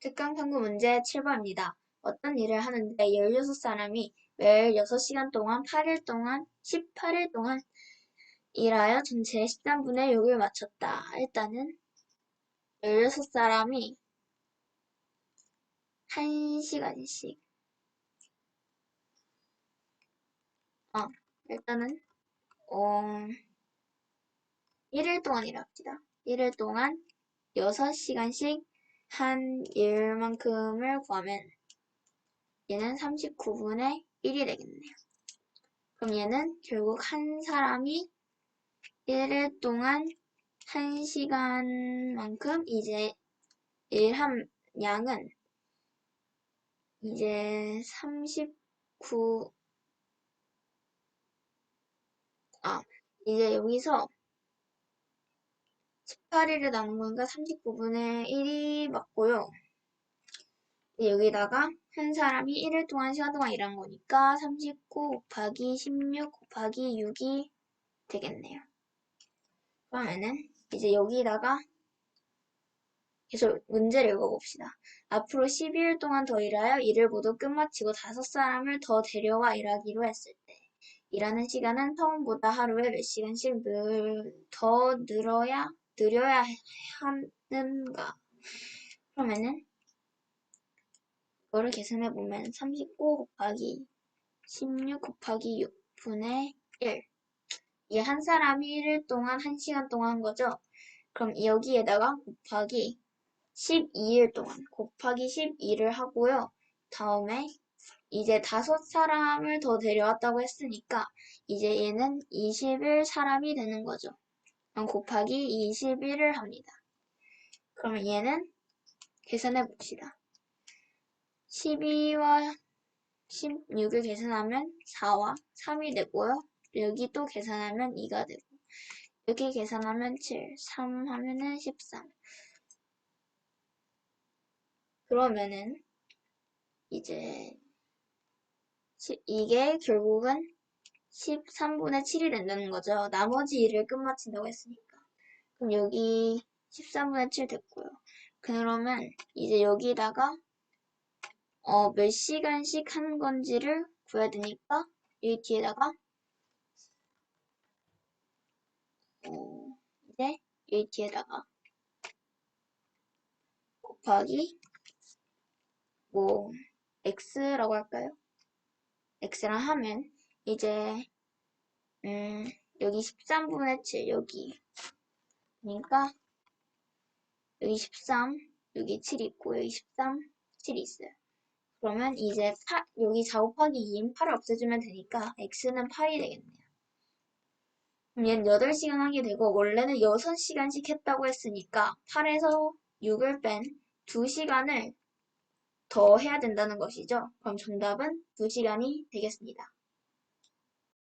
특강 탐구 문제 7번입니다. 어떤 일을 하는데 16사람이 매일 6시간 동안 8일 동안 18일 동안 일하여 전체 13분의 6을 마쳤다. 일단은 16사람이 1시간씩 아, 일단은 어, 1일 동안 일합시다. 1일 동안 6시간씩 한 일만큼을 구하면 얘는 39분의 1이 되겠네요. 그럼 얘는 결국 한 사람이 1일 동안 1시간만큼 이제 일한 양은 이제 39, 아, 이제 여기서 18일을 나눈 거니까 39분의 1이 맞고요. 여기다가 한 사람이 1일 동안 시간 동안 일한 거니까 39 곱하기 16 곱하기 6이 되겠네요. 그러면은 이제 여기다가 계속 문제를 읽어봅시다. 앞으로 12일 동안 더 일하여 일을 모두 끝마치고 다섯 사람을 더 데려와 일하기로 했을 때 일하는 시간은 처음보다 하루에 몇 시간씩 늘, 더 늘어야 늘려야 하는가? 그러면은 이거를 계산해 보면 39 곱하기 16 곱하기 6분의 1. 이 한 사람이 1일 동안 1시간 동안 한 거죠. 그럼 여기에다가 곱하기 12일 동안 곱하기 12를 하고요. 다음에 이제 다섯 사람을 더 데려왔다고 했으니까 이제 얘는 21 사람이 되는 거죠. 곱하기 21을 합니다. 그러면 얘는 계산해 봅시다. 12와 16을 계산하면 4와 3이 되고요. 여기 또 계산하면 2가 되고 여기 계산하면 7, 3 하면은 13. 그러면은 이제 이게 결국은 13분의 7이 된다는 거죠. 나머지 일을 끝마친다고 했으니까. 그럼 여기 13분의 7 됐고요. 그러면 이제 여기다가 어, 몇 시간씩 하는 건지를 구해야 되니까 여기 뒤에다가 어, 이제 여기 뒤에다가 곱하기 뭐 x라고 할까요? x랑 하면 이제 음 여기 13분의 7 여기 그러니까 여기 13 여기 7 있고 여기 13 7이 있어요. 그러면 이제 8, 여기 4 곱하기 2인 8을 없애주면 되니까 x는 8이 되겠네요. 그럼 얘는 8시간 하게 되고 원래는 6시간씩 했다고 했으니까 8에서 6을 뺀 2시간을 더 해야 된다는 것이죠. 그럼 정답은 2시간이 되겠습니다.